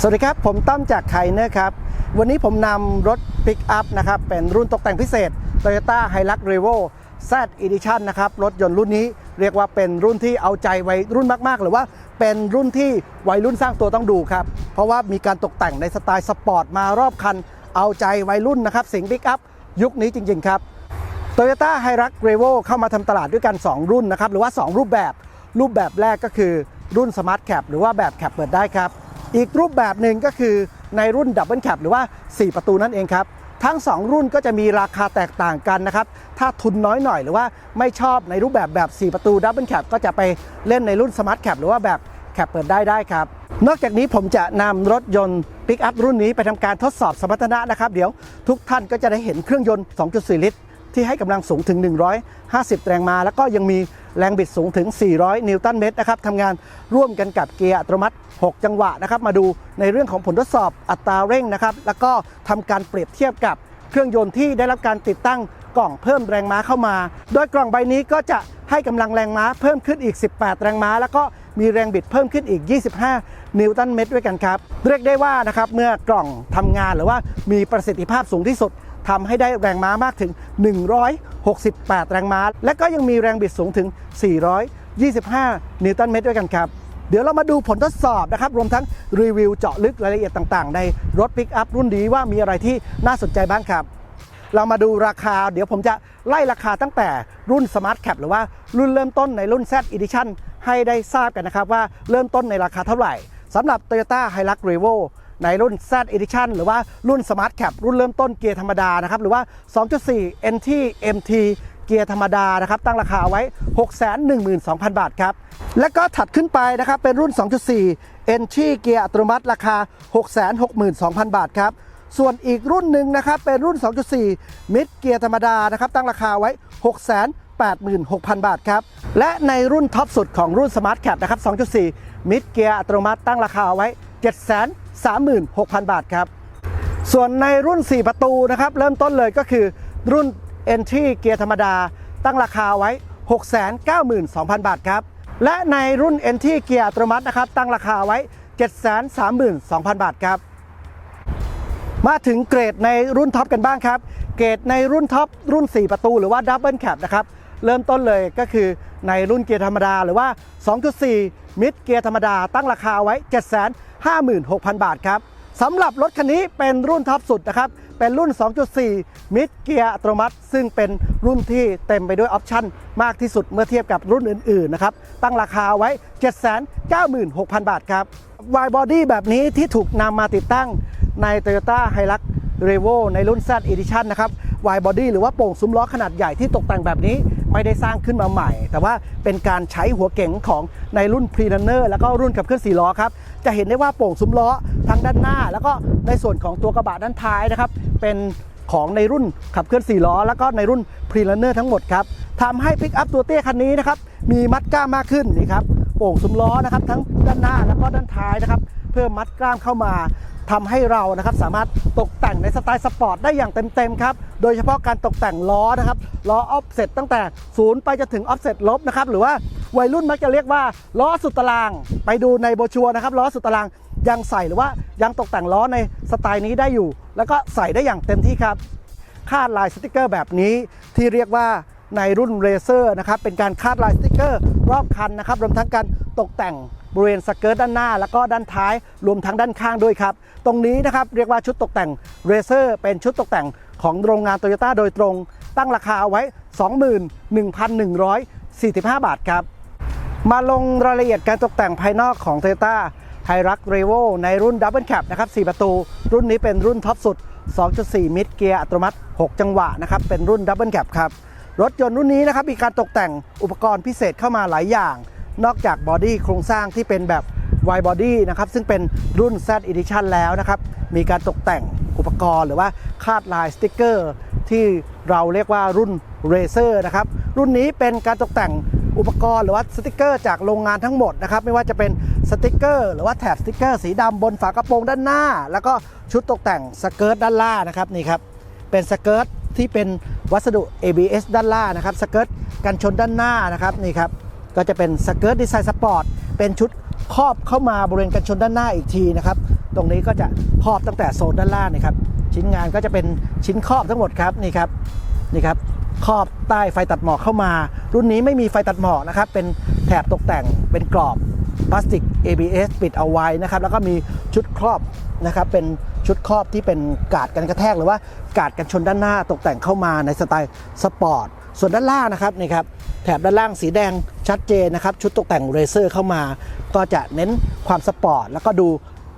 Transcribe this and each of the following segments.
สวัสดีครับ ผมต้อมจากไคเนอร์ครับ วันนี้ผมนำรถปิกอัพนะครับ เป็นรุ่นตกแต่งพิเศษ Toyota Hilux Revo Z Edition นะครับ รถยนต์รุ่นนี้เรียกว่าเป็นรุ่นที่เอาใจวัยรุ่นมากๆ หรือว่าเป็นรุ่นที่วัยรุ่นสร้างตัวต้องดูครับ เพราะว่ามีการตกแต่งในสไตล์สปอร์ตมารอบคัน เอาใจวัยรุ่นนะครับ สิงปิกอัพยุคนี้จริง ๆ ครับ Toyota Hilux Revo เข้ามาทำตลาดด้วยกัน 2 รุ่นนะครับ หรือว่า 2 รูปแบบ รูปแบบแรกก็คือ รุ่น Smart Cap หรือว่าแบบแคปเปิดได้ครับ อีกรูปแบบหนึ่งก็คือในรุ่น Double Cap หรือว่า 4 ประตูนั่นเองครับ ทั้ง 2 รุ่นก็จะมีราคาแตกต่างกันนะครับ ถ้าทุนน้อยหน่อยหรือว่าไม่ชอบในรูปแบบแบบ 4 ประตู Double Cap ก็จะไปเล่นในรุ่น Smart Cap หรือว่าแบบแคปเปิดได้ได้ครับ นอกจากนี้ผมจะนำรถยนต์ปิกอัพรุ่นนี้ไปทำการทดสอบสมรรถนะนะครับ เดี๋ยวทุกท่านก็จะได้เห็นเครื่องยนต์ 2.4 ลิตร ที่ให้กำลังสูงถึง 150 แรงม้า แล้วก็ยังมีแรงบิดสูงถึง 400 นิวตันเมตรนะครับทำงานร่วมกันกับเกียร์อัตโนมัติ 6 จังหวะนะครับ มาดูในเรื่องของผลทดสอบอัตราเร่งนะครับ แล้วก็ทำการเปรียบเทียบกับเครื่องยนต์ที่ได้รับการติดตั้งกล่องเพิ่มแรงม้าเข้ามา โดยกล่องใบนี้ก็จะให้กำลังแรงม้าเพิ่มขึ้นอีก 18 แรงม้า แล้วก็มีแรงบิดเพิ่มขึ้นอีก 25 นิวตันเมตรด้วยกันครับ เรียกได้ว่านะครับเมื่อกล่องทำงานหรือว่ามีประสิทธิภาพสูงที่สุด ทำให้ได้แรงม้ามากถึง 168 แรงม้า และก็ยังมีแรงบิดสูงถึง 425 นิวตันเมตรด้วยกันครับเดี๋ยวเรามาดูผลทดสอบนะครับ รวมทั้งรีวิวเจาะลึกรายละเอียดต่างๆ ในรถปิกอัพรุ่นนี้ว่ามีอะไรที่น่าสนใจบ้างครับ เรามาดูราคา เดี๋ยวผมจะไล่ราคาตั้งแต่รุ่น Smart Cap หรือว่ารุ่นเริ่มต้นในรุ่น Z Edition ให้ได้ทราบกันนะครับว่าเริ่มต้นในราคาเท่าไหร่สำหรับ Toyota Hilux Revo ในรุ่น Z Edition หรือว่ารุ่น Smart Cap รุ่นเริ่มต้นเกียร์ธรรมดานะครับหรือว่า 2.4 NT MT เกียร์ธรรมดานะครับตั้งราคาไว้ 612,000 บาทครับ และก็ถัดขึ้นไปนะครับเป็นรุ่น 2.4 NT เกียร์อัตโนมัติราคา 662,000 บาทครับส่วนอีกรุ่นหนึ่งนะครับเป็นรุ่น 2.4 มิดเกียร์ธรรมดานะครับตั้งราคาไว้ 686,000 บาทครับ และในรุ่นท็อปสุดของรุ่น Smart Cap นะครับ 2.4 มิดเกียร์อัตโนมัติตั้งราคาไว้ 36,000 บาทครับ ส่วนในรุ่น 4 ประตูนะครับ เริ่มต้นเลยก็คือรุ่น Entry เกียร์ธรรมดา ตั้งราคาไว้ 692,000 บาทครับ และในรุ่น Entry เกียร์อัตโนมัตินะครับ ตั้งราคาไว้ 732,000 บาทครับ มาถึงเกรดในรุ่นท็อปกันบ้างครับ เกรดในรุ่นท็อปรุ่น 4 ประตูหรือว่าดับเบิลแคปนะครับเริ่มต้นเลยก็คือในรุ่นเกียร์ธรรมดาหรือว่า 2.4 มิดเกียร์ธรรมดาตั้งราคาไว้ 56,000 บาทครับสำหรับรถคันนี้เป็นรุ่นท็อปสุดนะครับ เป็นรุ่น 2.4 มิดเกียร์อัตโนมัติ ซึ่งเป็นรุ่นที่เต็มไปด้วยออปชั่นมากที่สุดเมื่อเทียบกับรุ่นอื่นๆนะครับ ตั้งราคาไว้ 796,000 บาทครับ Y Body แบบนี้ที่ถูกนำมาติดตั้งใน Toyota Hilux Revo ในรุ่น Z Edition นะครับ Y Body หรือว่าโป่งซุ้มล้อขนาดใหญ่ที่ตกแต่งแบบนี้ไม่ได้สร้างขึ้นมาใหม่ แต่ว่าเป็นการใช้หัวเก๋งของในรุ่น p r e r u n n e r แล้วก็รุ่นขับเคลื่อน4ล้อครับ จะเห็นได้ว่าโป่งซุ้มล้อทั้งด้านหน้า แล้วก็ในส่วนของตัวกระบะด้านท้ายนะครับ เป็นของในรุ่นขับเคลื่อน 4 ล้อ แล้วก็ในรุ่น p r e r u n n e r ทั้งหมดครับทำให้ปิกอัพตัวเตี้ยคันนี้นะครับมีมัดกล้ามมากขึ้นนี่ครับโป่งซุ้มล้อนะครับทั้งด้านหน้าแล้วก็ด้านท้ายนะครับ พิ่มมัดกล้ามเข้ามาทำให้เรานะครับสามารถตกแต่งในสไตล์สปอร์ตได้อย่างเต็มๆครับ โดยเฉพาะการตกแต่งล้อนะครับล้อออฟเซ็ตตั้งแต่ศูนย์ไปจนถึงออฟเซ็ตลบนะครับหรือว่าวัยรุ่นมักจะเรียกว่าล้อสุดตาราง ไปดูในโบชัวนะครับล้อสุดตารางยังใส่หรือว่ายังตกแต่งล้อในสไตล์นี้ได้อยู่ แล้วก็ใส่ได้อย่างเต็มที่ครับคาดลายสติกเกอร์แบบนี้ที่เรียกว่าในรุ่นเรเซอร์นะครับเป็นการคาดลายสติกเกอร์รอบคันนะครับรวมทั้งการตกแต่ง บริเวณสเกิร์ตด้านหน้า แล้วก็ด้านท้ายรวมทั้งด้านข้างด้วยครับ ตรงนี้นะครับเรียกว่าชุดตกแต่งเรเซอร์เป็นชุดตกแต่งของโรงงานโตโยต้าโดยตรง ตั้งราคาเอาไว้ 21,145 บาทครับ มาลงรายละเอียดการตกแต่งภายนอกของ Toyota h i r u x Revo ในรุ่น Double Cab นะครับ 4 ประตู รุ่นนี้เป็นรุ่นท็อปสุด 2.4 มิดเกียร์อัตโนมัติ 6 จังหวะนะครับ เป็นรุ่น Double Cab ครับ รถยนต์รุ่นนี้นะครับ มีการตกแต่งอุปกรณ์พิเศษเข้ามาหลายอย่าง นอกจากบอดี้โครงสร้างที่เป็นแบบ Y body นะครับซึ่งเป็นรุ่น Z Edition แล้วนะครับมีการตกแต่งอุปกรณ์หรือว่าคาดลายสติกเกอร์ที่เราเรียกว่ารุ่น Racer นะครับรุ่นนี้เป็นการตกแต่งอุปกรณ์หรือว่าสติกเกอร์จากโรงงานทั้งหมดนะครับไม่ว่าจะเป็นสติกเกอร์หรือว่าแถบสติกเกอร์สีดำบนฝากระโปรงด้านหน้า แล้วก็ชุดตกแต่งสเกิร์ตด้านล่างนะครับนี่ครับเป็นสเกิร์ตที่เป็นวัสดุ ABS ด้านล่างนะครับสเกิร์ตกันชนด้านหน้านะครับนี่ครับ ก็จะเป็นสเกิร์ตดีไซน์สปอร์ตเป็นชุดครอบเข้ามาบริเวณกันชนด้านหน้าอีกทีนะครับ ตรงนี้ก็จะครอบตั้งแต่โซนด้านล่างนะครับ ชิ้นงานก็จะเป็นชิ้นครอบทั้งหมดครับนี่ครับนี่ครับครอบใต้ไฟตัดหมอกเข้ามา รุ่นนี้ไม่มีไฟตัดหมอกนะครับเป็นแถบตกแต่งเป็นกรอบพลาสติก ABS ปิดเอาไว้นะครับ แล้วก็มีชุดครอบนะครับ เป็นชุดครอบที่เป็นกาดกันกระแทกหรือว่ากาดกันชนด้านหน้าตกแต่งเข้ามาในสไตล์สปอร์ต ส่วนด้านล่างนะครับนี่ครับแถบด้านล่างสีแดง ชัดเจนนะครับ ชุดตกแต่งเรเซอร์เข้ามา ก็จะเน้นความสปอร์ตแล้วก็ดู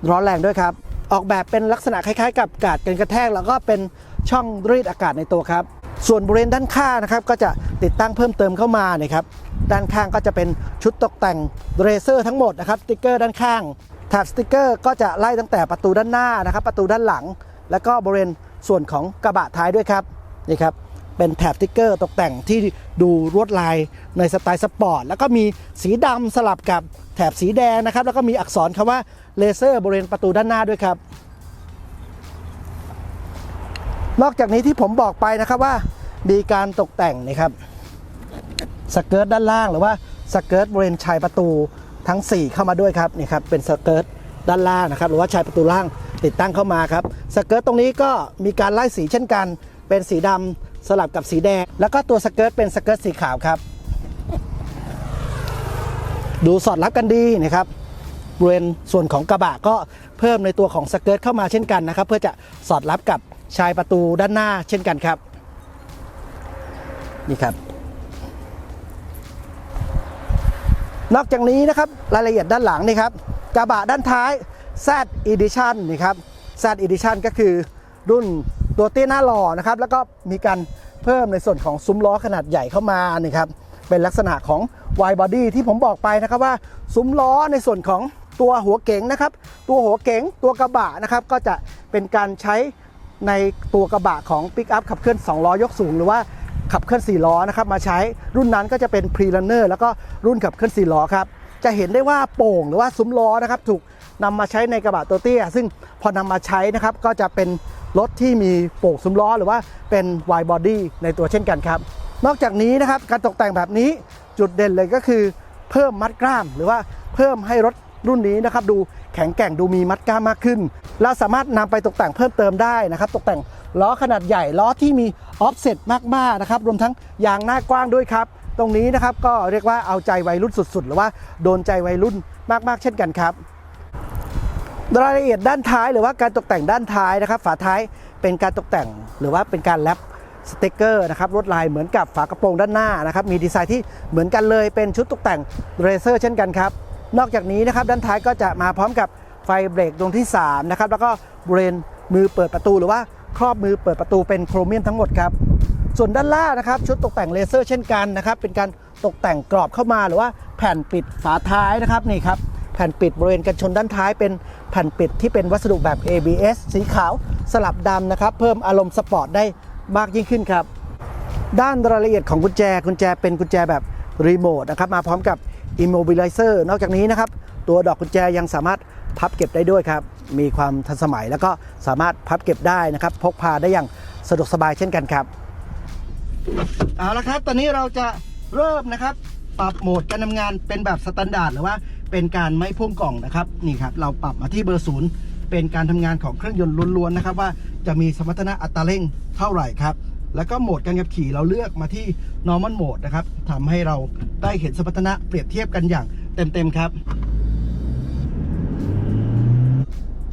ร้อนแรงด้วยครับ ออกแบบเป็นลักษณะคล้ายๆ กับกาดกันกระแทก แล้วก็เป็นช่องรีดอากาศในตัวครับ ส่วนบริเวณด้านข้างนะครับก็จะติดตั้งเพิ่มเติมเข้ามาเนี่ยครับด้านข้างก็จะเป็นชุดตกแต่งเรเซอร์ทั้งหมดนะครับสติกเกอร์ด้านข้างแถบสติกเกอร์ก็จะไล่ตั้งแต่ประตูด้านหน้านะครับ ประตูด้านหลัง แล้วก็บริเวณส่วนของกระบะท้ายด้วยครับนี่ครับ เป็นแถบติ๊กเกอร์ตกแต่งที่ดูลวดลายในสไตล์สปอร์ต แล้วก็มีสีดำสลับกับแถบสีแดงนะครับ แล้วก็มีอักษรคำว่าเลเซอร์บริเวณประตูด้านหน้าด้วยครับ นอกจากนี้ที่ผมบอกไปนะครับว่ามีการตกแต่งนะครับสเกิร์ตด้านล่างหรือว่าสเกิร์ตบริเวณชายประตูทั้ง 4 เข้ามาด้วยครับนี่ครับเป็นสเกิร์ตด้านล่างนะครับ หรือว่าชายประตูล่างติดตั้งเข้ามาครับสเกิร์ตตรงนี้ก็มีการไล่สีเช่นกัน เป็นสีดำ สลับกับสีแดง แล้วก็ตัวสเกิร์ตเป็นสเกิร์ตสีขาวครับ ดูสอดรับกันดีนะครับบริเวณส่วนของกระบะก็เพิ่มในตัวของสเกิร์ตเข้ามาเช่นกันนะครับ เพื่อจะสอดรับกับชายประตูด้านหน้าเช่นกันครับ นี่ครับ นอกจากนี้นะครับรายละเอียดด้านหลังนี่ครับกระบะด้านท้าย Z Edition นี่ครับ Z Edition ก็คือรุ่น ตัวเตี้ยหน้าหล่อนะครับแล้วก็มีการเพิ่มในส่วนของซุ้มล้อขนาดใหญ่เข้ามานี่ครับเป็นลักษณะของ wide body ที่ผมบอกไปนะครับว่าซุ้มล้อในส่วนของตัวหัวเก๋งนะครับ ตัวหัวเก๋งตัวกระบะนะครับก็จะเป็นการใช้ในตัวกระบะของ Pick Up ขับเคลื่อน2ล้อยกสูงหรือว่าขับเคลื่อน4ล้อนะครับมาใช้รุ่นนั้นก็จะเป็น p r e r u n n e r แล้วก็รุ่นขับเคลื่อน4ล้อครับจะเห็นได้ว่าโป่งหรือว่าซุ้มล้อนะครับถูกนำมาใช้ในกระบะตัวเตี้ย ซึ่งพอนำมาใช้นะครับก็จะเป็น รถที่มีโป่งซุ้มล้อหรือว่าเป็น wide body ในตัวเช่นกันครับ นอกจากนี้นะครับการตกแต่งแบบนี้จุดเด่นเลยก็คือ เพิ่มมัดกล้าม หรือว่าเพิ่มให้รถรุ่นนี้นะครับดูแข็งแกร่งดูมีมัดกล้ามมากขึ้น เราสามารถนำไปตกแต่งเพิ่มเติมได้นะครับ ตกแต่งล้อขนาดใหญ่ล้อที่มีออฟเซ็ตมากๆนะครับรวมทั้งยางหน้ากว้างด้วยครับ ตรงนี้นะครับก็เรียกว่าเอาใจวัยรุ่นสุดๆ หรือว่าโดนใจวัยรุ่นมากๆ เช่นกันครับ รายละเอียดด้านท้ายหรือว่าการตกแต่งด้านท้ายนะครับ ฝาท้ายเป็นการตกแต่งหรือว่าเป็นการแรปสติกเกอร์นะครับลวดลายเหมือนกับฝากระโปรงด้านหน้านะครับมีดีไซน์ที่เหมือนกันเลยเป็นชุดตกแต่งเรเซอร์เช่นกันครับนอกจากนี้นะครับด้านท้ายก็จะมาพร้อมกับไฟเบรกดวงที่3นะครับแล้วก็บริเวณมือเปิดประตูหรือว่าครอบมือเปิดประตูเป็นโครเมียมทั้งหมดครับส่วนด้านล่างนะครับชุดตกแต่งเลเซอร์เช่นกันนะครับเป็นการตกแต่งกรอบเข้ามาหรือว่าแผ่นปิดฝาท้ายนะครับนี่ครับ ผ่นปิดบริเวณกันชนด้านท้ายเป็นแผ่นปิดที่เป็นวัสดุแบบ ABS สีขาวสลับดำนะครับ เพิ่มอารมณ์สปอร์ตได้มากยิ่งขึ้นครับ ด้านรายละเอียดของกุญแจกุญแจเป็นกุญแจแบบรีโมทนะครับมาพร้อมกับ Immobilizer นอกจากนี้นะครับ ตัวดอกกุญแจยังสามารถพับเก็บได้ด้วยครับ มีความทันสมัยแล้วก็สามารถพับเก็บได้นะครับ พกพาได้อย่างสะดวกสบายเช่นกันครับเอาละครับ ตอนนี้เราจะเริ่มนะครับ ปรับโหมดการทำงานเป็นแบบสแตนดาร์ดหรือว่า เป็นการไม่พ่วงกล่องนะครับนี่ครับเราปรับมาที่เบอร์ศูนย์เป็นการทำงานของเครื่องยนต์ล้วนๆนะครับว่าจะมีสมรรถนะอัตราเร่งเท่าไหร่ครับแล้วก็โหมดการขับขี่เราเลือกมาที่ normal mode นะครับทำให้เราได้เห็นสมรรถนะเปรียบเทียบกันอย่างเต็มๆครับ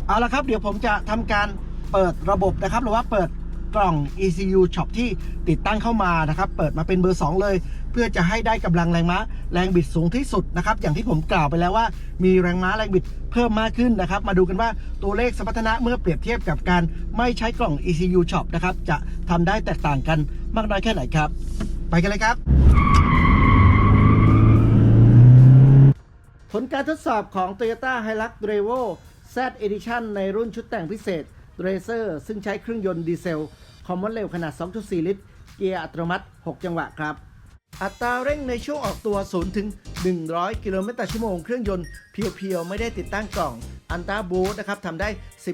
เอาละครับ เดี๋ยวผมจะทำการเปิดระบบนะครับ หรือว่าเปิดกล่อง ECU Shop ที่ติดตั้งเข้ามานะครับ เปิดมาเป็นเบอร์ 2 เลย เพื่อจะให้ได้กำลังแรงม้าแรงบิดสูงที่สุดนะครับ อย่างที่ผมกล่าวไปแล้วว่า มีแรงม้าแรงบิดเพิ่มมากขึ้นนะครับ มาดูกันว่าตัวเลขสมรรถนะเมื่อเปรียบเทียบกับการไม่ใช้กล่อง ECU Shop นะครับ จะทำได้แตกต่างกันมากน้อยแค่ไหนครับ ไปกันเลยครับ ผลการทดสอบของ Toyota Hilux Revo Z Edition ในรุ่นชุดแต่งพิเศษ Racer ซึ่งใช้เครื่องยนต์ดีเซลคอมมอนเร็วขนาด 2.4 ลิตร เกียร์อัตโนมัติ 6 จังหวะครับ อัตราเร่งในช่วงออกตัว 0 ถึง 100 กิโลเมตรต่อชั่วโมงเครื่องยนต์เพียวๆ ไม่ได้ติดตั้งกล่องอันต a าบูทนะครับทำได้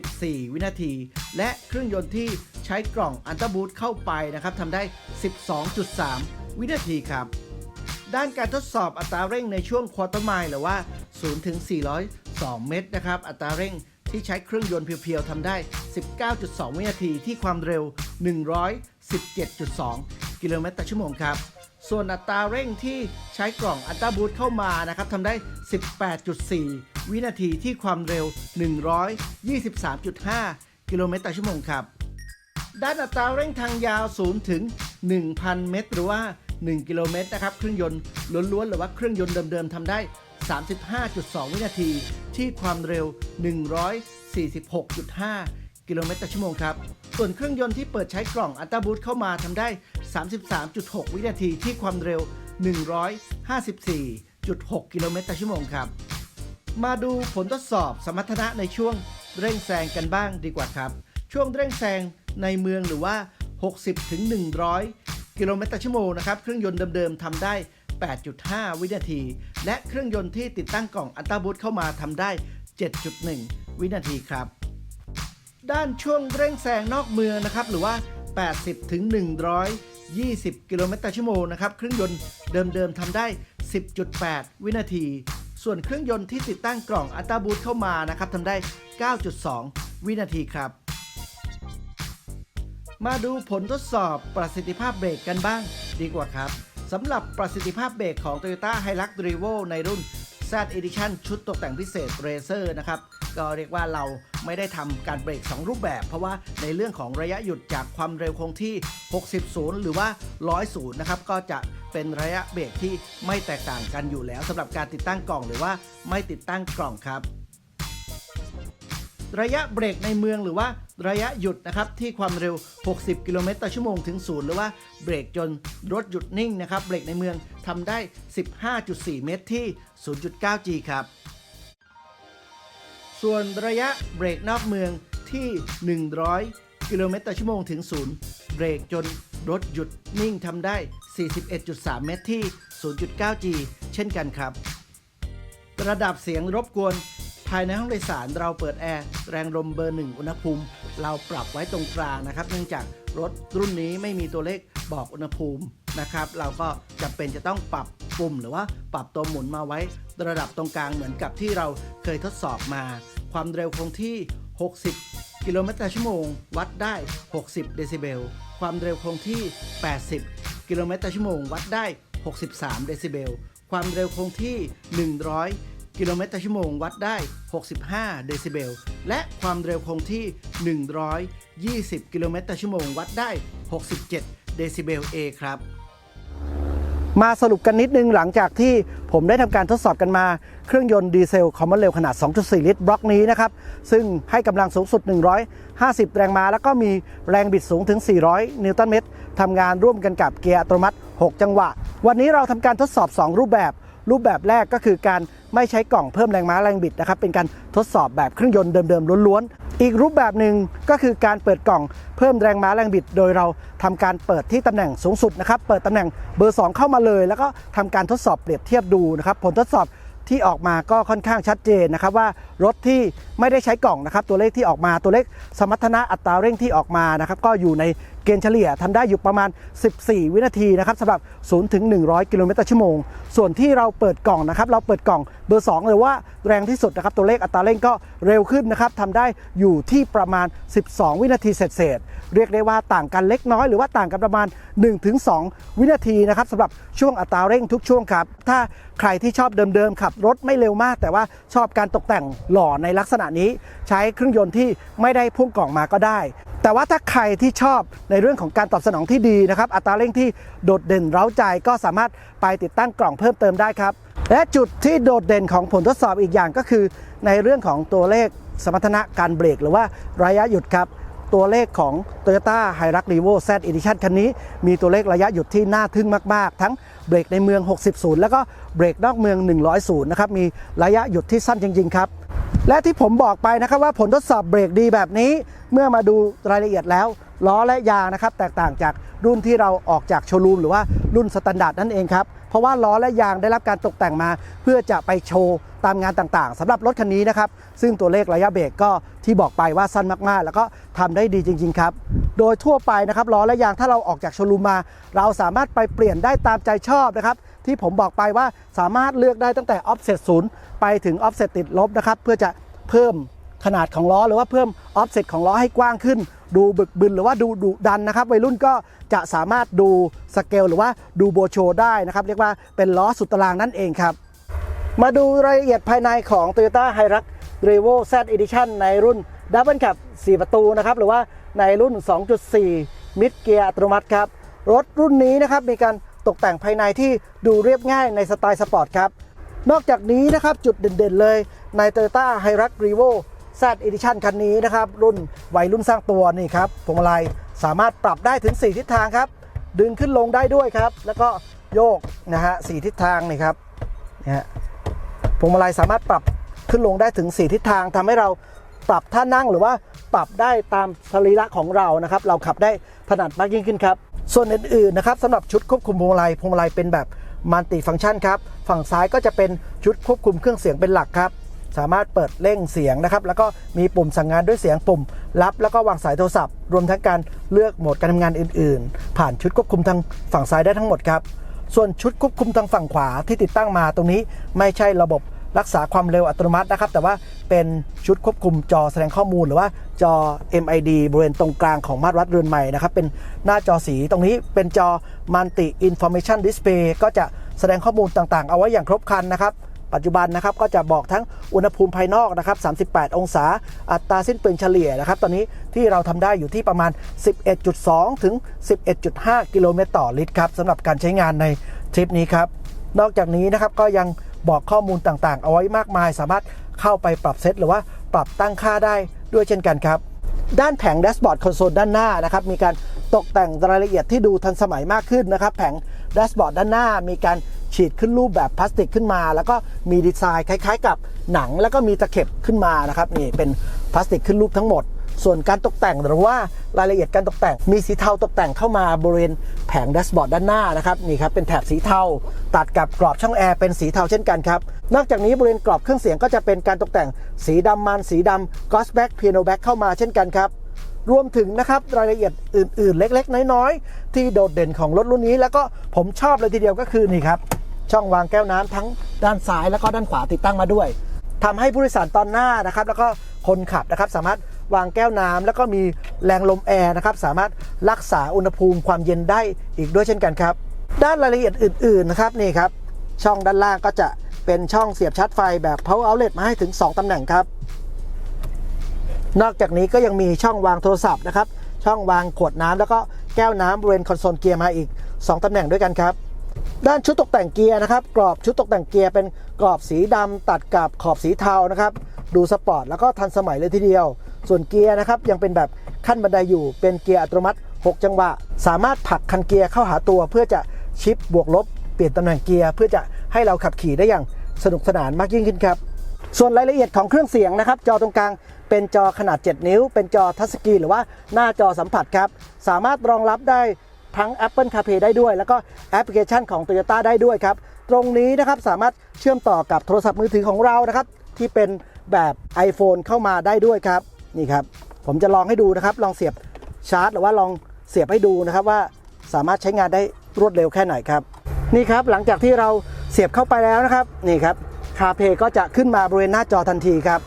14 วินาที และเครื่องยนต์ที่ใช้กล่องอันต a าบูทเข้าไปนะครับทำได้ 12.3 วินาทีครับ ด้านการทดสอบอัตราเร่งในช่วงควอเตอร์ไมล์หรือว่า 0 ถึง 402 เมตรนะครับ อัตราเร่งที่ใช้เครื่องยนต์เพียวๆทำได้ 19.2 วินาทีที่ความเร็ว 117.2 กิโลเมตรต่อชั่วโมงครับ ส่วนอัตราเร่งที่ใช้กล่องอัตราบูทเข้ามานะครับทำได้ 18.4 วินาทีที่ความเร็ว 123.5 กิโลเมตรต่อชั่วโมงครับ ด้านอัตราเร่งทางยาว0ถึง 1,000 เมตร หรือว่า 1 กิโลเมตรนะครับเครื่องยนต์ล้วนๆหรือว่าเครื่องยนต์เดิมๆทำได้ 35.2 วินาที ที่ความเร็ว 146.5 กิโลเมตรต่อชั่วโมงครับ ส่วนเครื่องยนต์ที่เปิดใช้กล่องอัลตราบูทเข้ามาทำได้ 33.6 วินาทีที่ความเร็ว 154.6 กิโลเมตรต่อชั่วโมงครับ มาดูผลทดสอบสมรรถนะในช่วงเร่งแซงกันบ้างดีกว่าครับ ช่วงเร่งแซงในเมืองหรือว่า 60-100 กิโลเมตรต่อชั่วโมงนะครับ เครื่องยนต์เดิมๆทำได้ 8.5 วินาที และเครื่องยนต์ที่ติดตั้งกล่องอัลตราบูตเข้ามาทำได้ 7.1 วินาทีครับ ด้านช่วงเร่งแซงนอกเมืองนะครับ หรือว่า 80-100 20 กิโลเมตรต่อชั่วโมงนะครับ เครื่องยนต์เดิมๆทำได้ 10.8 วินาที ส่วนเครื่องยนต์ที่ติดตั้งกล่องอัตราบูทเข้ามานะครับทำได้ 9.2 วินาทีครับ มาดูผลทดสอบประสิทธิภาพเบรกกันบ้างดีกว่าครับสำหรับประสิทธิภาพเบรกของ Toyota h i l u x d r i v o ในรุ่น Z Edition ชุดตกแต่งพิเศษ Racer นะครับ ก็เรียกว่าเราไม่ได้ทำการเบรก 2 รูปแบบ เพราะว่าในเรื่องของระยะหยุดจากความเร็วคงที่ 600 หรือว่า 1000 นะครับ ก็จะเป็นระยะเบรกที่ไม่แตกต่างกันอยู่แล้วสำหรับการติดตั้งกล่องหรือว่าไม่ติดตั้งกล่องครับ ระยะเบรกในเมืองหรือว่าระยะหยุดนะครับที่ความเร็ว 60 กิโลเมตรต่อชั่วโมงถึงศูนย์หรือว่าเบรกจนรถหยุดนิ่งนะครับเบรกในเมืองทำได้ 15.4 เมตรที่ 0.9G ครับ ส่วนระยะเบรกนอกเมืองที่ 100 กิโลเมตรต่อชั่วโมงถึงศูนย์เบรกจนรถหยุดนิ่งทำได้ 41.3 เมตรที่ 0.9G เช่นกันครับ ระดับเสียงรบกวนายในห้องโดยสารเราเปิดแอร์แรงลมเบอร์หนึ่งอุณหภูมิ เราปรับไว้ตรงกลางนะครับ เนื่องจากรถรุ่นนี้ไม่มีตัวเลขบอกอุณหภูมินะครับ เราก็จำเป็นจะต้องปรับปุ่มหรือว่าปรับตัวหมุนมาไว้ ระดับตรงกลางเหมือนกับที่เราเคยทดสอบมา ความเร็วคงที่ 60 กิโลเมตรต่อชั่วโมง วัดได้ 60 เดซิเบล ความเร็วคงที่ 80 กิโลเมตรต่อชั่วโมง วัดได้ 63 เดซิเบล ความเร็วคงที่ 100 กิโลเมตรต่อชั่วโมงวัดได้ 65 เดซิเบล และความเร็วคงที่ 120 กิโลเมตรต่อชั่วโมงวัดได้ 67 เดซิเบล A ครับ มาสรุปกันนิดนึงหลังจากที่ผมได้ทำการทดสอบกันมา เครื่องยนต์ดีเซลคอมมอนเร็วขนาด 2.4 ลิตรบล็อกนี้นะครับ ซึ่งให้กำลังสูงสุด 150 แรงม้า แล้วก็มีแรงบิดสูงถึง 400 นิวตันเมตรทำงานร่วมกันกับเกียร์อัตโนมัติ 6 จังหวะ วันนี้เราทำการทดสอบ 2 รูปแบบ รูปแบบแรกก็คือการไม่ใช้กล่องเพิ่มแรงม้าแรงบิดนะครับเป็นการทดสอบแบบเครื่องยนต์เดิมๆล้วนๆ อีกรูปแบบหนึ่งก็คือการเปิดกล่องเพิ่มแรงม้าแรงบิด โดยเราทำการเปิดที่ตำแหน่งสูงสุดนะครับเปิดตำแหน่งเบอร์ 2 เข้ามาเลย แล้วก็ทำการทดสอบเปรียบเทียบดูนะครับผลทดสอบที่ออกมาก็ค่อนข้างชัดเจนนะครับว่ารถที่ไม่ได้ใช้กล่องนะครับตัวเลขที่ออกมาตัวเลขสมรรถนะอัตราเร่งที่ออกมานะครับก็อยู่ใน เกณฑ์เฉลี่ยทำได้อยู่ประมาณ 14 วินาทีนะครับสำหรับ 0 ถึง 100 กิโลเมตรต่อชั่วโมง ส่วนที่เราเปิดกล่องนะครับ เราเปิดกล่องเบอร์ 2 เลยว่าแรงที่สุดนะครับ ตัวเลขอัตราเร่งก็เร็วขึ้นนะครับทำได้อยู่ที่ประมาณ 12 วินาทีเศษเรียกได้ว่าต่างกันเล็กน้อยหรือว่าต่างกันประมาณ 1-2 วินาทีนะครับสำหรับช่วงอัตราเร่งทุกช่วงครับ ถ้าใครที่ชอบเดิมๆขับรถไม่เร็วมาก แต่ว่าชอบการตกแต่งหล่อในลักษณะนี้ใช้เครื่องยนต์ที่ไม่ได้พ่วงกล่องมาก็ได้ แต่ว่าถ้าใครที่ชอบในเรื่องของการตอบสนองที่ดีนะครับ อัตราเร่งที่โดดเด่นเร้าใจก็สามารถไปติดตั้งกล่องเพิ่มเติมได้ครับ และจุดที่โดดเด่นของผลทดสอบอีกอย่างก็คือ ในเรื่องของตัวเลขสมรรถนะการเบรกหรือว่าระยะหยุดครับตัวเลขของ Toyota Hilux Revo Z Edition คันนี้ มีตัวเลขระยะหยุดที่น่าทึ่งมาก ๆ ทั้งเบรกในเมือง 60ศูนย์แล้วก็เบรกนอกเมือง 100ศูนย์นะครับ มีระยะหยุดที่สั้นจริง ๆ ครับ และที่ผมบอกไปนะครับว่าผลทดสอบเบรกดีแบบนี้ เมื่อมาดูรายละเอียดแล้ว ล้อและยางนะครับ แตกต่างจากรุ่นที่เราออกจากโชว์รูมหรือว่ารุ่นสแตนดาร์ดนั่นเองครับ เพราะว่าล้อและยางได้รับการตกแต่งมา เพื่อจะไปโชว์ตามงานต่างๆสำหรับรถคันนี้นะครับ ซึ่งตัวเลขระยะเบรกก็ที่บอกไปว่าสั้นมากๆ แล้วก็ทำได้ดีจริง ๆ ครับ โดยทั่วไปนะครับล้อและยางถ้าเราออกจากโชว์รูมมา เราสามารถไปเปลี่ยนได้ตามใจชอบนะครับ ที่ผมบอกไปว่าสามารถเลือกได้ตั้งแต่ offset ศูนย์ไปถึง offset ติดลบนะครับ เพื่อจะเพิ่มขนาดของล้อหรือว่าเพิ่มออฟเซตของล้อให้กว้างขึ้น ดูบึกบึนหรือว่าดูดุดันนะครับวัยรุ่นก็จะสามารถดูสเกลหรือว่าดูโบโชได้นะครับเรียกว่าเป็นล้อสุดตารางนั่นเองครับมาดูรายละเอียดภายในของ Toyota Hilux Revo Z Edition ในรุ่น Double Cab 4ประตูนะครับหรือว่าในรุ่น 2.4 Mid Gear อัตโนมัติครับ รถรุ่นนี้นะครับมีการ ตกแต่งภายในที่ดูเรียบง่ายในสไตล์สปอร์ตครับ นอกจากนี้นะครับจุดเด่นๆเลยใน Toyota Hilux Revo Z Edition คันนี้นะครับ รุ่นวัยรุ่นสร้างตัวนี่ครับพวงมาลัยสามารถปรับได้ถึง 4 ทิศทางครับ ดึงขึ้นลงได้ด้วยครับ แล้วก็โยกนะฮะสทิศทางนี่ครับนะฮะพวงมาลัยสามารถปรับขึ้นลงได้ถึง 4 ทิศทางทำให้เราปรับท่านั่งหรือว่าปรับได้ตามสรีระของเรานะครับ เราขับได้ถนัดมากยิ่งขึ้นครับ ส่วนอื่นๆนะครับสำหรับชุดควบคุมพวงมาลัยพวงมาลัยเป็นแบบมัลติฟังก์ชันครับ ฝั่งซ้ายก็จะเป็นชุดควบคุมเครื่องเสียงเป็นหลักครับ สามารถเปิดเร่งเสียงนะครับ แล้วก็มีปุ่มสั่งงานด้วยเสียงปุ่ม รับแล้วก็วางสายโทรศัพท์ รวมทั้งการเลือกโหมดการทำงานอื่น ๆ ผ่านชุดควบคุมทางฝั่งซ้ายได้ทั้งหมดครับ ส่วนชุดควบคุมทางฝั่งขวาที่ติดตั้งมาตรงนี้ไม่ใช่ระบบ รักษาความเร็วอัตโนมัตินะครับ แต่ว่าเป็นชุดควบคุมจอแสดงข้อมูลหรือว่าจอ MID บริเวณตรงกลางของมาตรวัดเรือนใหม่นะครับ เป็นหน้าจอสีตรงนี้เป็นจอ Multi Information Display ก็จะแสดงข้อมูลต่างๆ เอาไว้อย่างครบครันนะครับปัจจุบันนะครับก็จะบอกทั้งอุณหภูมิภายนอกนะครับ 38 องศา อัตราสิ้นเปลืองเฉลี่ยนะครับ ตอนนี้ที่เราทำได้อยู่ที่ประมาณ 11.2 ถึง 11.5 กิโลเมตรต่อลิตรครับสำหรับการใช้งานในทริปนี้ครับ นอกจากนี้นะครับก็ยัง บอกข้อมูลต่างๆ เอาไว้มากมาย สามารถเข้าไปปรับเซตหรือว่าปรับตั้งค่าได้ด้วยเช่นกันครับ ด้านแผงแดชบอร์ดคอนโซลด้านหน้านะครับมีการตกแต่งรายละเอียดที่ดูทันสมัยมากขึ้นนะครับ แผงแดชบอร์ดด้านหน้ามีการฉีดขึ้นรูปแบบพลาสติกขึ้นมา แล้วก็มีดีไซน์คล้าย ๆ กับหนัง แล้วก็มีตะเข็บขึ้นมานะครับนี่เป็นพลาสติกขึ้นรูปทั้งหมด ส่วนการตกแต่งหรือว่ารายละเอียดการตกแต่ง มีสีเทาตกแต่งเข้ามาบริเวณแผงแดชบอร์ดด้านหน้านะครับนี่ครับเป็นแถบสีเทา ตัดกับกรอบช่องแอร์เป็นสีเทาเช่นกันครับนอกจากนี้บริเวณกรอบเครื่องเสียงก็จะเป็นการตกแต่ง สีดำมันสีดำกอสแบ็กเปียโนแบ็กเข้ามาเช่นกันครับรวมถึงนะครับรายละเอียดอื่น ๆ เล็ก ๆ น้อย ๆ ที่โดดเด่นของรถรุ่นนี้ แล้วก็ผมชอบเลยทีเดียวก็คือนี่ครับช่องวางแก้วน้ำทั้งด้านซ้ายแล้วก็ด้านขวาติดตั้งมาด้วยทำให้ผู้โดยสารตอนหน้านะครับ แล้วก็คนขับนะครับสามารถ วางแก้วน้ำแล้วก็มีแรงลมแอร์นะครับสามารถรักษาอุณหภูมิความเย็นได้อีกด้วยเช่นกันครับ ด้านรายละเอียดอื่นๆนะครับนี่ครับช่องด้านล่างก็จะเป็นช่องเสียบชาร์จไฟแบบ power outlet มาให้ถึง 2 ตำแหน่งครับ นอกจากนี้ก็ยังมีช่องวางโทรศัพท์นะครับ ช่องวางขวดน้ำแล้วก็แก้วน้ำบริเวณคอนโซลเกียร์มาอีก 2 ตำแหน่งด้วยกันครับ ด้านชุดตกแต่งเกียร์นะครับ กรอบชุดตกแต่งเกียร์เป็นกรอบสีดำตัดกับขอบสีเทานะครับ ดูสปอร์ตแล้วก็ทันสมัยเลยทีเดียว ส่วนเกียร์นะครับยังเป็นแบบขั้นบันไดอยู่เป็นเกียร์อัตโนมัติ 6 จังหวะ สามารถผลักคันเกียร์เข้าหาตัว เพื่อจะชิปบวกลบเปลี่ยนตำแหน่งเกียร์เพื่อจะให้เราขับขี่ได้อย่างสนุกสนานมากยิ่งขึ้นครับ ส่วนรายละเอียดของเครื่องเสียงนะครับ จอตรงกลางเป็นจอขนาด 7 นิ้ว เป็นจอทัชสกรีนหรือว่าหน้าจอสัมผัสครับ สามารถรองรับได้ทั้ง Apple CarPlay ได้ด้วย แล้วก็แอปพลิเคชันของ Toyota ได้ด้วยครับ ตรงนี้นะครับสามารถเชื่อมต่อกับโทรศัพท์มือถือของเรานะครับ ที่เป็นแบบ iPhone เข้ามาได้ด้วยครับ นี่ครับ ผมจะลองให้ดูนะครับ ลองเสียบชาร์จ หรือว่าลองเสียบให้ดูนะครับว่าสามารถใช้งานได้รวดเร็วแค่ไหนครับ นี่ครับหลังจากที่เราเสียบเข้าไปแล้วนะครับนี่ครับคาเพก็จะขึ้นมาบริเวณหน้าจอทันทีครับ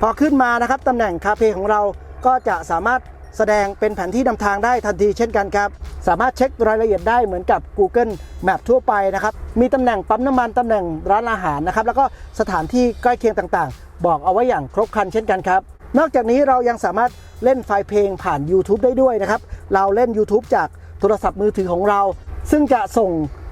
พอขึ้นมานะครับตำแหน่งคาเพของเราก็จะสามารถแสดงเป็นแผนที่นำทางได้ทันทีเช่นกันครับ สามารถเช็ครายละเอียดได้เหมือนกับ Google Map ทั่วไปนะครับ มีตำแหน่งปั๊มน้ำมันตำแหน่งร้านอาหารนะครับ แล้วก็สถานที่ใกล้เคียงต่างๆ บอกเอาไว้อย่างครบครันเช่นกันครับ นอกจากนี้เรายังสามารถเล่นไฟล์เพลงผ่าน YouTube ได้ด้วยนะครับ เราเล่น YouTube จากโทรศัพท์มือถือของเรา ซึ่งจะส่ง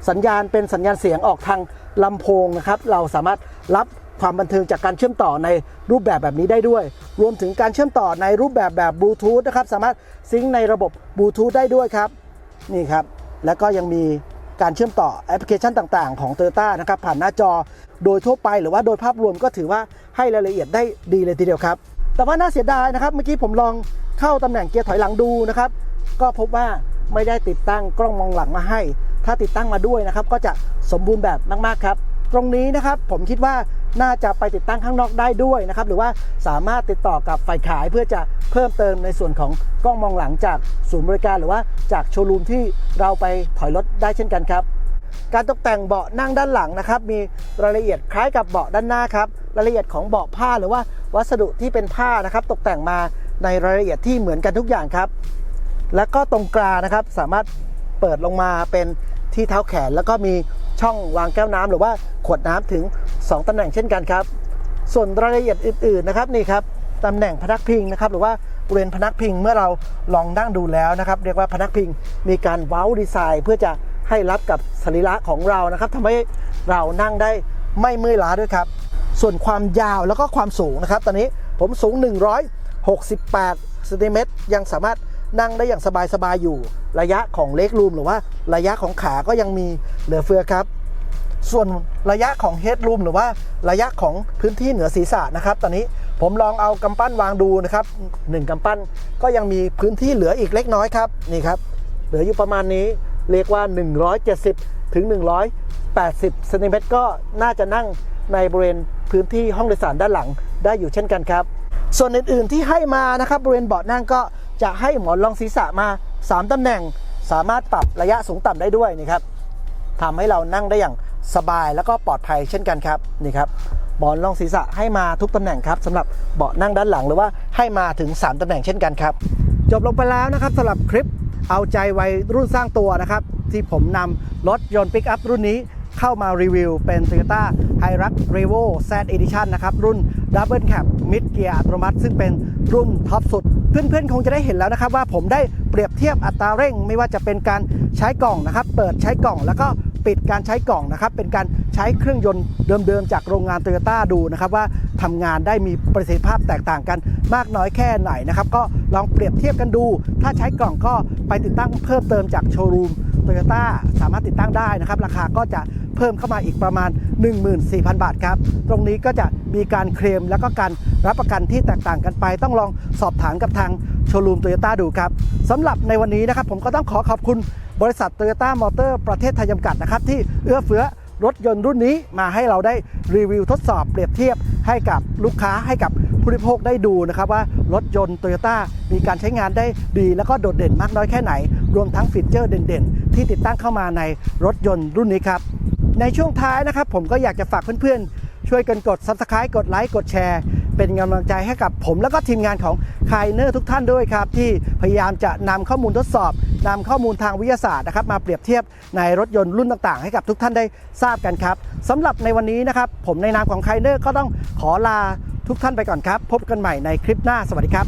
สัญญาณเป็นสัญญาณเสียงออกทางลำโพงนะครับ เราสามารถรับความบันเทิงจากการเชื่อมต่อในรูปแบบแบบนี้ได้ด้วย รวมถึงการเชื่อมต่อในรูปแบบแบบบลูทูธนะครับ สามารถซิงค์ในระบบบลูทูธได้ด้วยครับ นี่ครับ แล้วก็ยังมีการเชื่อมต่อแอปพลิเคชันต่าง ๆ ของ Toyota นะครับผ่านหน้าจอโดยทั่วไปหรือว่าโดยภาพรวมก็ถือว่าให้รายละเอียดได้ดีเลยทีเดียวครับ แต่ว่าน่าเสียดายนะครับ เมื่อกี้ผมลองเข้าตำแหน่งเกียร์ถอยหลังดูนะครับ ก็พบว่าไม่ได้ติดตั้งกล้องมองหลังมาให้ ถ้าติดตั้งมาด้วยนะครับ ก็จะสมบูรณ์แบบมากๆครับ ตรงนี้นะครับผมคิดว่าน่าจะไปติดตั้งข้างนอกได้ด้วยนะครับ หรือว่าสามารถติดต่อกับฝ่ายขายเพื่อจะเพิ่มเติมในส่วนของกล้องมองหลังจากศูนย์บริการหรือว่าจากโชว์รูมที่เราไปถอยรถได้เช่นกันครับ การตกแต่งเบาะนั่งด้านหลังนะครับ มีรายละเอียดคล้ายกับเบาะด้านหน้าครับรายละเอียดของเบาะผ้าหรือว่าวัสดุที่เป็นผ้านะครับ ตกแต่งมาในรายละเอียดที่เหมือนกันทุกอย่างครับ แล้วก็ตรงกลางนะครับสามารถเปิดลงมาเป็นที่เท้าแขน แล้วก็มีช่องวางแก้วน้ำหรือว่าขวดน้ำถึง 2ตำแหน่งเช่นกันครับ ส่วนรายละเอียดอื่นๆนะครับนี่ครับตำแหน่งพนักพิงนะครับ หรือว่าบริเวณพนักพิงเมื่อเราลองนั่งดูแล้วนะครับ เรียกว่าพนักพิงมีการเว้าดีไซน์ เพื่อจะ ให้รับกับสรีระของเรานะครับทำให้เรานั่งได้ไม่เมื่อยล้าด้วยครับ ส่วนความยาวแล้วก็ความสูงนะครับ ตอนนี้ผมสูง 168ซนติเมตรยังสามารถนั่งได้อย่างสบายๆอยู่ ระยะของเล็กรูมหรือว่าระยะของขาก็ยังมีเหลือเฟือครับ ส่วนระยะของเฮดรูมหรือว่าระยะของพื้นที่เหนือศีรษะนะครับ ตอนนี้ผมลองเอากำปั้นวางดูนะครับหนึ่งกำปั้นก็ยังมีพื้นที่เหลืออีกเล็กน้อยครับนี่ครับ เหลืออยู่ประมาณนี้ เรียกว่า 170 ถึง 180เซนติเมตรก็น่าจะนั่งในบริเวณพื้นที่ห้องโดยสารด้านหลังได้อยู่เช่นกันครับ ส่วนอื่นๆที่ให้มานะครับบริเวณเบาะนั่งก็จะให้หมอนรองศีรษะมา 3ตำแหน่ง สามารถปรับระยะสูงต่ำได้ด้วยนี่ครับทำให้เรานั่งได้อย่างสบายแล้วก็ปลอดภัยเช่นกันครับนี่ครับหมอนรองศีรษะให้มาทุกตำแหน่งครับสำหรับเบาะนั่งด้านหลังหรือว่าให้มาถึง 3ตำแหน่งเช่นกันครับ จบลงไปแล้วนะครับสำหรับคลิป เอาใจวัยรุ่นสร้างตัวนะครับ ที่ผมนำรถยนต์ปิกอัพรุ่นนี้เข้ามารีวิวเป็น Toyota Hilux Revo Z Edition นะครับ รุ่น Double Cab Mid Gear อัตโนมัติ ซึ่งเป็นรุ่นท็อปสุด เพื่อนๆ คงจะได้เห็นแล้วนะครับ ว่าผมได้เปรียบเทียบอัตราเร่ง ไม่ว่าจะเป็นการใช้กล่องนะครับ เปิดใช้กล่องแล้วก็ปิดการใช้กล่องนะครับ เป็นการใช้เครื่องยนต์เดิมๆ จากโรงงานโตโยต้าดูนะครับ ว่าทำงานได้มีประสิทธิภาพแตกต่างกัน มากน้อยแค่ไหนนะครับ ก็ลองเปรียบเทียบกันดู ถ้าใช้กล่องก็ไปติดตั้งเพิ่มเติมจากโชว์รูมโตโยต้าสามารถติดตั้งได้นะครับ ราคาก็จะเพิ่มเข้ามาอีกประมาณ 14,000 บาทครับ ตรงนี้ก็จะมีการเคลมแล้วก็การรับประกันที่แตกต่างกันไป ต้องลองสอบถามกับทางโชว์รูมโตโยต้าดูครับสำหรับในวันนี้นะครับ ผมก็ต้องขอขอบคุณบริษัทโตโยต้ามอเตอร์ประเทศไทยจำกัดนะครับ ที่เอื้อเฟื้อรถยนต์รุ่นนี้มาให้เราได้รีวิวทดสอบเปรียบเทียบให้กับลูกค้าให้กับ ผู้บริโภคได้ดูนะครับว่ารถยนต์โตโยต้ามีการใช้งานได้ดีแล้วก็โดดเด่นมากน้อยแค่ไหน รวมทั้งฟีเจอร์เด่นๆ ที่ติดตั้งเข้ามาในรถยนต์รุ่นนี้ครับ ในช่วงท้ายนะครับผมก็อยากจะฝากเพื่อนๆ ช่วยกันกด Subscribe กดไลค์กดแชร์เป็นกำลังใจให้กับผมแล้วก็ทีมงานของคายเนอร์ทุกท่านด้วยครับ ที่พยายามจะนำข้อมูลทดสอบนำข้อมูลทางวิทยาศาสตร์นะครับมาเปรียบเทียบในรถยนต์รุ่นต่างๆ ให้กับทุกท่านได้ทราบกันครับสำหรับในวันนี้นะครับ ผมในนามของคายเนอร์ก็ต้องขอลา ทุกท่านไปก่อนครับ พบกันใหม่ในคลิปหน้าสวัสดีครับ